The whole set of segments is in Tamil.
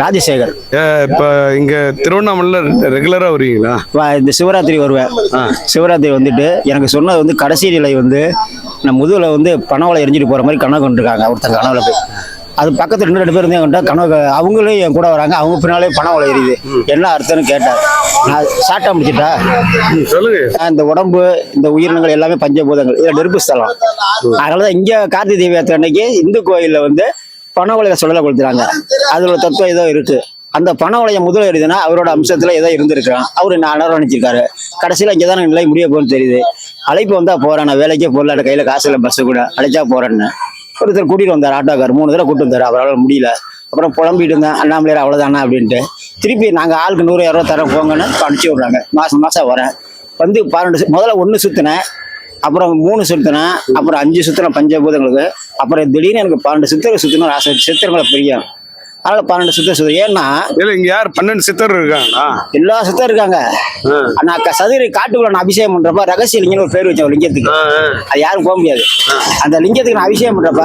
ராஜசேகர். இப்போ இங்க திருவண்ணாமலையில் ரெகுலரா வருவீங்களா? இந்த சிவராத்திரி வருவேன். சிவராத்திரி வந்துட்டு எனக்கு சொன்னது வந்து கடைசி நிலை வந்து நான் முதுகில் வந்து பணவலை எரிஞ்சிட்டு போகிற மாதிரி கனவு கொண்டிருக்காங்க ஒருத்தங்க கனவுல போய். அது பக்கத்தில் ரெண்டு ரெண்டு பேர் இருந்தே கொண்டா கனவு அவங்களும் என் கூட வராங்க அவங்க பின்னாலே பணவலை எரியுது. என்ன அர்த்தம்னு கேட்டார். நான் ஷார்ட்டாக முடிச்சிட்டா சொல்லுங்க. இந்த உடம்பு இந்த உயிரினங்கள் எல்லாமே பஞ்சபூதங்கள் இதில் நெருப்பு ஸ்தலம். அதனால தான் இங்கே கார்த்திகை தீபத்து அன்னைக்கு இந்து கோயிலில் வந்து பண உலக சுழலை கொடுத்துறாங்க அதோட தத்துவம் ஏதோ இருக்கு. அந்த பண உலகம் முதல் எழுதுனா அவரோட அம்சத்துல ஏதோ இருந்திருக்கலாம் அவர் நான் அரவணைச்சிருக்காரு கடைசியில் இங்கே தான் நிலை முடிய போகணும்னு தெரியுது. அழைப்பு வந்தா போறேன். நான் வேலைக்கே போடல கையில காசு இல்லை பஸ்ஸு கூட. அழைச்சா போறேன்னு. ஒருத்தர் கூட்டிட்டு வந்தார் ஆட்டோக்கார் மூணு தடவை கூட்டு வந்தார். அவரால் முடியல. அப்புறம் புலம்பிட்டு இருந்தேன். அண்ணாமலையார் அவ்வளோதானா அப்படின்ட்டு. திருப்பி நாங்கள் ஆளுக்கு நூறு இரநூறு தர போங்கன்னு அனுப்பிச்சி விட்றாங்க. மாசம் மாசம் வரேன். வந்து பன்னெண்டு முதல்ல ஒன்று சுற்றினேன் அப்புறம் மூணு சுத்தினேன் அப்புறம் அஞ்சு சுத்தினேன் பஞ்சபூதங்களுக்கு அப்புறம் திடீர்னு எனக்கு பன்னெண்டு சித்திரை சுத்தணும் ஆசை சித்திரங்களை பிரியும். அதனால பன்னெண்டு சித்திரை சுத்தம் ஏன்னா இல்ல இங்க யார்? பன்னெண்டு சித்தர் இருக்காங்களா? எல்லா சித்தரும் இருக்காங்க. நான் க- சதுர காட்டுக்குள்ள நான் அபிஷேகம் பண்றப்ப ரகசிய லிங்கம்னு ஒரு பேர் வச்சேன் லிங்கத்துக்கு. அது யாரும் போக முடியாது. அந்த லிங்கத்துக்கு நான் அபிஷேகம் பண்றப்ப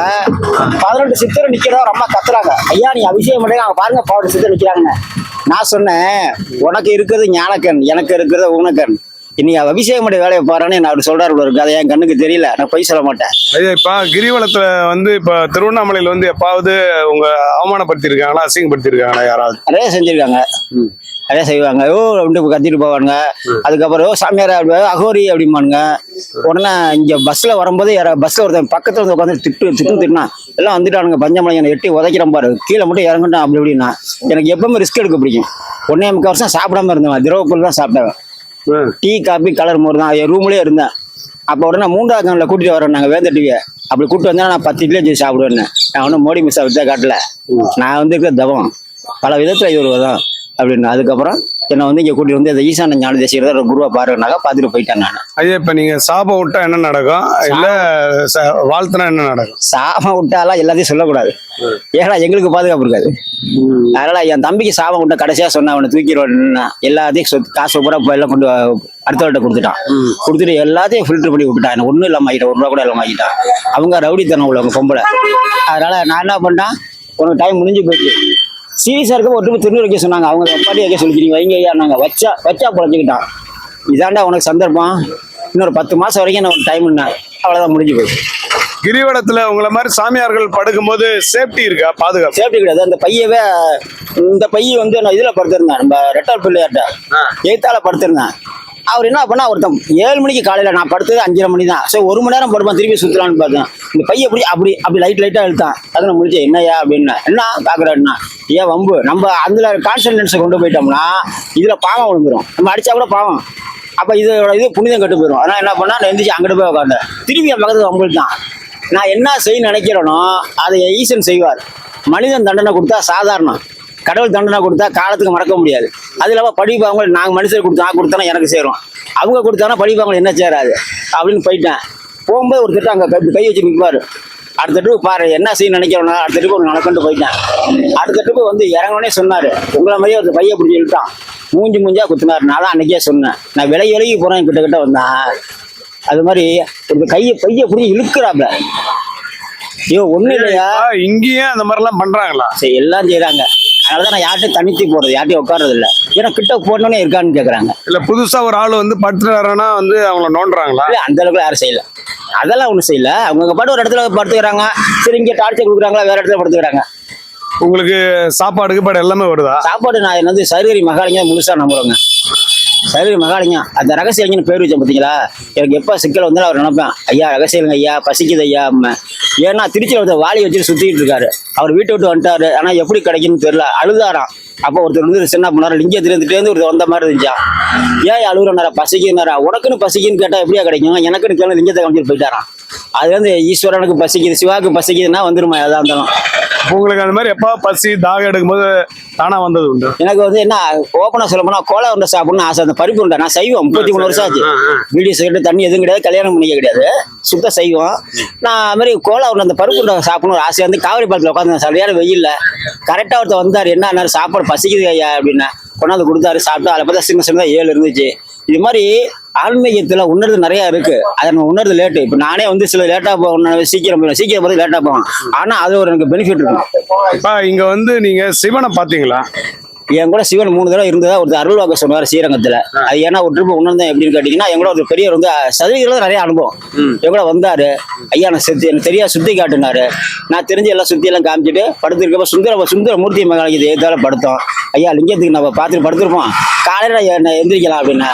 பதினெட்டு சித்தர் நிக்கிறோம் ரொம்ப கத்துறாங்க. ஐயா நீ அபிஷேகம் பண்றீங்க அவங்க பாருங்க பதினெட்டு சித்தர் நிக்கிறாங்க. நான் சொன்னேன் உனக்கு இருக்கிறது ஞானக்கண் எனக்கு இருக்கிறது ஊனக்கண் நீ அபிஷேகம் பண்ண வேலையை பாருன்னு அவர் சொல்றாரு இருக்கு. அது என் கண்ணுக்கு தெரியல. நான் பொய் சொல்ல மாட்டேன். இப்ப கிரிவலத்துல வந்து இப்ப திருவண்ணாமலையில வந்து எப்பாவது உங்க அவமானப்படுத்தி இருக்காங்களா அசிங்கப்படுத்தி இருக்காங்களா யாராவது? நிறைய செஞ்சிருக்காங்க. நிறைய செய்வாங்க. ஓ அப்படின்ட்டு கத்திட்டு போவாங்க அதுக்கப்புறம் ஓ சாமியார் அப்படி அகோரி அப்படிம்பானுங்க. உடனே இங்க பஸ்ல வரும்போது யாரா பஸ்ல ஒருத்தன் பக்கத்துல வந்து உட்காந்து திட்டு திட்டு திட்டினா எல்லாம் வந்துட்டானுங்க. பஞ்சமலை என்னை எட்டி உதைக்கிறேன் பாரு. கீழே மட்டும் இறங்கட்டும் அப்படி இப்படின்னா. எனக்கு எப்பவுமே ரிஸ்க் எடுக்க பிடிக்கும். ஒன்னே முக்கால் வருஷம் சாப்பிடாம இருந்தேன் திரவ பொருள் தான் சாப்பிட்டேன் டீ காபி கலர் மோர் தான். என் ரூம்லயே இருந்தேன். அப்போ உடனே மூன்றாவது கண்ணில் கூட்டிட்டு வரோம் நாங்கள் வேந்த டிவியை அப்படி கூப்பிட்டு வந்தா நான் பத்து இட்லி வச்சு சாப்பிடுவேன் நான் ஒன்றும் மோடி மிஸ் வித்தா காட்டல. நான் வந்து இருக்கிற தவம். பல விதத்தில் இது ஒரு தான் அப்படின்னு. அதுக்கப்புறம் என்னை வந்து இங்கே கூட்டிட்டு வந்து அந்த ஈசான ஞான தேசியர் ஒரு குருவை பாருனாக்கா பார்த்துட்டு போயிட்டேன் நான். ஐயா இப்ப நீங்க சாபம் விட்டா என்ன நடக்கும்? இல்ல வாழ்த்துனா என்ன நடக்கும்? சாபம் விட்டாலாம் எல்லாத்தையும் சொல்லக்கூடாது. ஏன்னா எங்களுக்கு பாதுகாப்பு இருக்காது. அதனால என் தம்பிக்கு சாபம் விட்ட கடைசியா சொன்ன அவனை தூக்கிடுவான் எல்லாத்தையும் சொத்து காசு பூரா இப்ப எல்லாம் கொண்டு அடுத்தவர்கிட்ட கொடுத்துட்டான். கொடுத்துட்டு எல்லாத்தையும் ஃபில்டர் பண்ணி விட்டுட்டான். ஒன்றும் இல்லாம ஆகிட்டான். ஒரு ரூபா கூட இல்லாம ஆகிட்டான். அவங்க ரவுடித்தனம் உள்ளவங்க பொம்பளை. அதனால நான் என்ன பண்ணேன் உனக்கு டைம் முடிஞ்சு போயிடுச்சு. சீரியஸா இருக்க ஒரு ட்ரிப் திருநூறு வைக்க சொன்னாங்க. அவங்க பாட்டி வைக்க சொல்லிக்கிறீங்க. வைங்க ஐயா நாங்க. வச்சா வச்சா பொழைச்சிக்கிட்டான் இதாண்டா உனக்கு சந்தர்ப்பம். இன்னொரு பத்து மாசம் வரைக்கும் நான் டைம்னா அவ்வளவுதான் முடிஞ்சு போயிடுச்சு கிரிவலத்துல உங்களை மாதிரி சாமியார்கள் படுக்கும்போது சேஃப்டி இருக்கா? பாதுகாப்பு? சேஃப்டி கிடையாது. அந்த பையவே இந்த பைய வந்து நான் இதுல படுத்திருந்தேன். நம்ம ரெட்டால் பிள்ளையார்ட்ட. எய்த்தால படுத்திருந்தேன். அவர் என்ன பண்ணா ஒருத்தன் ஏழு மணிக்கு காலையில நான் படுத்தது அஞ்சரை மணி தான் சரி ஒரு மணி நேரம் படுப்பான் திருப்பி சுத்தலாம்னு பார்த்தேன். இந்த பைய அப்படி அப்படி அப்படி லைட் லைட்டா எழுத்தான் அதை முடிச்சு முடிச்சேன் அப்படின்னு என்ன? பாக்குறேன்னா ஏன் வம்பு நம்ம அதுல கான்சன்ட்ரன்ஸை கொண்டு போயிட்டோம்னா இதுல பாவம் விழுந்துரும். நம்ம அடிச்சா கூட பாவம். அப்ப இதோட இது புனிதம் கெட்டு போயிடும் அதனால என்ன பண்ணா நான் எந்திரிச்சு அங்கிட்டு போய் உட்காந்தேன் திருப்பி என் பக்கத்துல வம்பு தான் நான் என்ன செய்ய நினைக்கிறேனோ அதை ஈசன் செய்வார். மனிதன் தண்டனை கொடுத்தா சாதாரணம். கடவுள் தண்டனை கொடுத்தா காலத்துக்கு மறக்க முடியாது. அது இல்லாமல் படிப்பாங்க நாங்கள் மனுஷர் கொடுத்தா நான் கொடுத்தா எனக்கு சேரும். அவங்க கொடுத்தானா படிப்பாங்க என்ன சேராது. அப்படின்னு போயிட்டேன். போகும்போது ஒரு திட்டம் அங்கே கை கை வச்சு நிற்பாரு அடுத்த ட்ரிப்பு பாரு என்ன செய்ய நினைக்கிறோன்னா அடுத்த ட்ரிப்பு ஒன்று நடக்கண்டு போயிட்டேன். அடுத்த ட்ரிப்பு வந்து இறங்கினே சொன்னார். உங்களை மாதிரியே ஒரு பைய பிடிச்சி இழுத்தான். மூஞ்சி மூஞ்சா குத்துனாரு. நான் தான் அன்னைக்கே சொன்னேன். நான் விலை விலகி போகிறேன் கிட்ட கிட்ட வந்தேன் அது மாதிரி ஒரு கையை பைய பிடிச்சி இழுக்கிறாப்ல. ஐயோ ஒன்றும் இல்லையா? இங்கேயும் அந்த மாதிரி எல்லாம் பண்றாங்களா? சரி எல்லாம் செய்றாங்க. அதனாலதான் நான் யார்கிட்டயும் தனித்து போறது யார்கிட்டயும் உட்கார்றது இல்ல ஏன்னா கிட்ட போனோன்னே இருக்கான்னு கேக்குறாங்க. இல்ல புதுசா ஒரு ஆள் வந்து படுத்துறாருன்னா வந்து அவங்கள நோண்டுறாங்களா? இல்ல அந்த அளவுக்கு யாரும் செய்யல. அதெல்லாம் ஒண்ணும் செய்யல. அவங்க பாட்டு ஒரு இடத்துல படுத்துக்கிறாங்க. சரி இங்க டார்ச்சர் கொடுக்குறாங்களா? வேற இடத்துல படுத்துக்கிறாங்க. உங்களுக்கு சாப்பாடு கீப்பாடு எல்லாமே வருதா? சாப்பாடு நான் என்னது சருகரி மகாலிங்கம் முழுசா நம்புறேங்க. சருகரி மகாலிங்கம். அந்த ரகசியங்கன்னு பேர் வச்சேன் பார்த்தீங்களா எனக்கு எப்போ சிக்கல் வந்தாலும் அவர் நினைப்பேன் ஐயா ரகசியங்க ஐயா பசிக்குது ஐயா அம்மா. ஏன்னா திருச்சியில் ஒருத்தர் வாளி வச்சுட்டு சுற்றிட்டு இருக்காரு. அவர் வீட்டை விட்டு வந்துட்டாரு. ஆனால் எப்படி கிடைக்குன்னு தெரியல. அழுதாராம். அப்போ ஒருத்தர் வந்து சின்ன பண்ணாரு லிங்க திருந்துட்டேருந்து ஒருத்தர் வந்த மாதிரி இருந்துச்சா ஏன் அழுகுறனாரா? பசிக்குனாரா உனக்குன்னு பசிக்குன்னு கேட்டால் எப்படியா கிடைக்கும்? எனக்குன்னு கேள்வி லிங்கத்தை காமிச்சிட்டு போயிட்டாரான் அது வந்து ஈஸ்வரனுக்கு பசிக்குது சிவாவுக்கு பசிக்குதுன்னா வந்துருமா எதா இருந்தாலும். உங்களுக்கு அந்த மாதிரி எப்போ பசி தாகம் எடுக்கும்போது தானா வந்தது உண்டு? எனக்கு வந்து என்ன ஓப்பனா சொல்ல போனா கோலா உருண்டை சாப்பிடணும்னு ஆசை அந்த பருப்பு உண்டை? நான் செய்வோம் முப்பத்தி மூணு வருஷம் ஆச்சு. வீடியோ சிகரெட் தண்ணி எதுவும் கிடையாது கல்யாணம் பண்ணிக்க கிடையாது. சுத்த செய்வோம். நான் அது மாதிரி கோலா உருண்டை அந்த பருப்பு உருண்டை சாப்பிடணும் ஒரு ஆசை வந்து காவிரி பாலத்தில் உட்காந்து சரியான வெயில்ல கரெக்டா ஒருத்தர் வந்தார் என்ன சாப்பாடு பசிக்குது ஐயா? அப்படின்னா. கொண்டாந்து கொடுத்தாரு சாப்பிட்டு அதில் பார்த்தா சின்ன சின்னதாக ஏழு இருந்துச்சு. இது மாதிரி ஆன்மீகத்துல உணர்வு நிறைய இருக்கு. அதை நம்ம உணர்வு லேட்டு இப்போ நானே வந்து சில லேட்டா போகணும் சீக்கிரம் போயிடும் சீக்கிரம் போகிறது லேட்டா போகணும் ஆனா அது ஒரு எனக்கு பெனிஃபிட் இருக்கும் இப்ப இங்க வந்து நீங்க சிவனை பாத்தீங்களா என் கூட சிவன் மூணு தடவை இருந்ததா ஒரு அருள்வாக்க சொன்னார் ஸ்ரீரங்கத்துல. அது ஏன்னா ஒரு ட்ரிப் உணர்ந்தேன் எப்படின்னு கேட்டீங்கன்னா என் கூட ஒரு பெரியவர் வந்து சதவீதம் நிறைய அனுபவம். என் கூட வந்தாரு. ஐயா நான் சுத்தி எனக்கு தெரியா சுத்தி காட்டுனாரு. நான் தெரிஞ்சு எல்லாம் சுத்தி எல்லாம் காமிச்சிட்டு படுத்திருக்கப்ப சுந்தர சுந்தர மூர்த்தி மகாலிக்கு ஏதால படுத்தோம். ஐயா லிங்கத்துக்கு நம்ம பார்த்துட்டு படுத்திருப்போம். காலையில என்ன எந்திரிக்கலாம் அப்படின்னா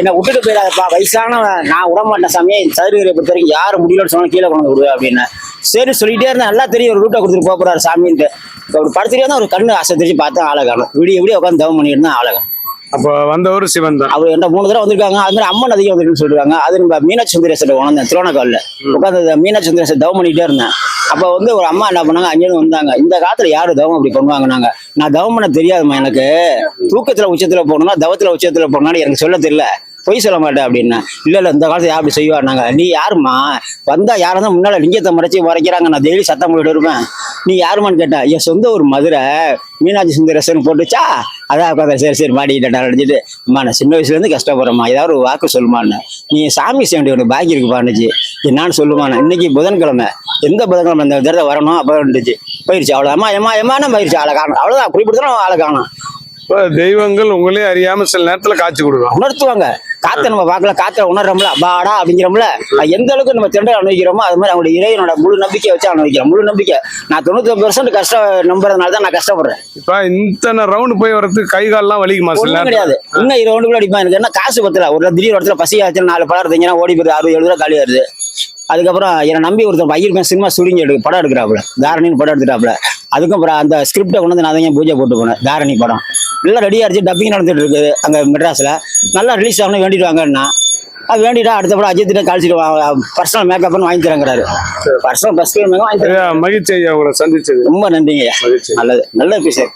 என்னை விட்டுட்டு போயிடாதப்பா. வயசானவன். நான் விட மாட்டேன் சாமி. சதுரகிரியை பொறுத்த வரைக்கும் யார் முடியலன்னு சொன்னா கீழே கொண்டு விடுவேன் அப்படின்னு. சரி சொல்லிட்டே இருந்தேன் நல்லா தெரியும். ஒரு ரூட்டை கொடுத்துட்டு போக போறாரு சாமின்ட்டு ஒரு படுத்துட்டே தான் ஒரு கண்ணு அசை பார்த்தா ஆளை காணும். விடிய விடிய உட்காந்து தவம் பண்ணிட்டு தான் ஆளை காணும். அப்ப வந்தவர் சிவன் தான். அவர் என்ன மூணு தடவை வந்திருக்காங்க. அது மாதிரி அம்மன் அதிகம் வந்துருக்குன்னு சொல்லிருக்காங்க. அது நம்ம மீனாட்சி சுந்தரேஸ்வரர் உணர்ந்தேன் திருவண்ணாக்காலில் உட்காந்து மீனாட்சி சுந்தரேஸ்வரர் தவம் பண்ணிட்டே இருந்தேன். அப்போ வந்து ஒரு அம்மா என்ன பண்ணாங்க? அங்கேருந்து வந்தாங்க. இந்த காலத்துல யாரு தவம் அப்படி பண்ணுவாங்க நாங்க நான் தவம் பண்ண தெரியாதும்மா எனக்கு. தூக்கத்துல உச்சத்துல போகணும்னா தவத்துல உச்சத்துல போகணும்னு எனக்கு சொல்ல தெரியல. பொய் சொல்ல மாட்டேன் அப்படின்னா. இல்ல இல்ல இந்த காலத்துல யார் அப்படி செய்வாருனாங்க நீ யாரும்மா? வந்தா யாரும் தான் முன்னால லிங்கத்தை மறைச்சி மறைக்கிறாங்க நான் டெய்லி சத்தம் போட்டு இருப்பேன். நீ யாருமான்னு கேட்டேன் என் சொந்த ஒரு மதுரை. மீனாட்சி சுந்தரசன் போட்டுச்சா? அதான் உட்காந்து சரி சரி மாட்டிக்கிட்டேன் அடைஞ்சிட்டு அம்மா நான் சின்ன வயசுல இருந்து கஷ்டப்படுறேம்மா. ஏதாவது ஒரு வாக்கு சொல்லுமான்னு. நீ சாமி செய்ய வேண்டிய ஒரு பாக்கி இருக்குப்பான்னுச்சு என்னான்னு சொல்லுமாண்ணே இன்னைக்கு புதன்கிழமை. எந்த புதன்கிழமை இந்த தடவை வரணும் அப்போ இருந்துச்சு. போயிருச்சு. அவ்வளோ அம்மா எம்மா எம்மானா போயிருச்சு ஆளை காணும். அவ்வளோதான் குறிப்பிட்டு ஆளை காணும். இப்ப தெய்வங்கள் உங்களே அறியாம சில நேரத்துல காட்சி கொடுக்கும் உணர்த்துவாங்க. காத்த நம்ம பார்க்கல காத்த உணர்றோம்ல. பாடா அப்படிங்கிறோம்ல. எந்த அளவுக்கு நம்ம திண்டை அனுபவிக்கிறோமோ அது மாதிரி அவங்களுடைய இறைவனோட முழு நம்பிக்கை வச்சு அனுபவிக்கிறோம். முழு நம்பிக்கை. நான் தொண்ணூத்தி பெர்சன்ட் கஷ்டம் நம்புறதுனால தான் நான் கஷ்டப்படுறேன். இப்ப இத்தனை ரவுண்ட் போய் வரதுக்கு கை கால்லாம் வலிக்குமா சில கிடையாது. இன்னும் இருபது ரவுண்டு கூட அடிப்பேன். எனக்கு என்ன காசு பத்தல. ஒரு திடீர் இடத்துல பசி ஆச்சு நாலு படம் எடுத்தீங்கன்னா ஓடி போயிருது அறுபது எழுபது ரூபா காலி வருது அதுக்கப்புறம் என்னை நம்பி ஒருத்தர் பையன் சினிமா சுருங்கி எடுக்க படம் எடுக்கிறாப்புல. தாரணின்னு படம் எடுத்துட்டாப்புல. அதுக்கும் அப்புறம் அந்த ஸ்கிரிப்டை கொண்டு வந்து நான் தான் பூஜை போட்டு போனேன். தாரணி படம். எல்லாம் ரெடியாக இருந்துச்சு டப்பிங் நடந்துட்டு இருக்குது அங்கே மெட்ராஸில். நல்லா ரிலீஸ் ஆகணும் வேண்டிட்டு வாங்கன்னா அது வேண்டிட்டா அடுத்த படம் அஜித்திட்ட கழிச்சிட்டு பர்சனல் மேக்கப்னு வாங்கி தரங்கிறாரு. பர்சனல் பர்சனல் மேக்கப் வாங்கி தரேன்? மகிழ்ச்சி ஐயா உங்களை சந்திச்சது. ரொம்ப நன்றிங்க நல்லது. நல்ல பேசுறேன்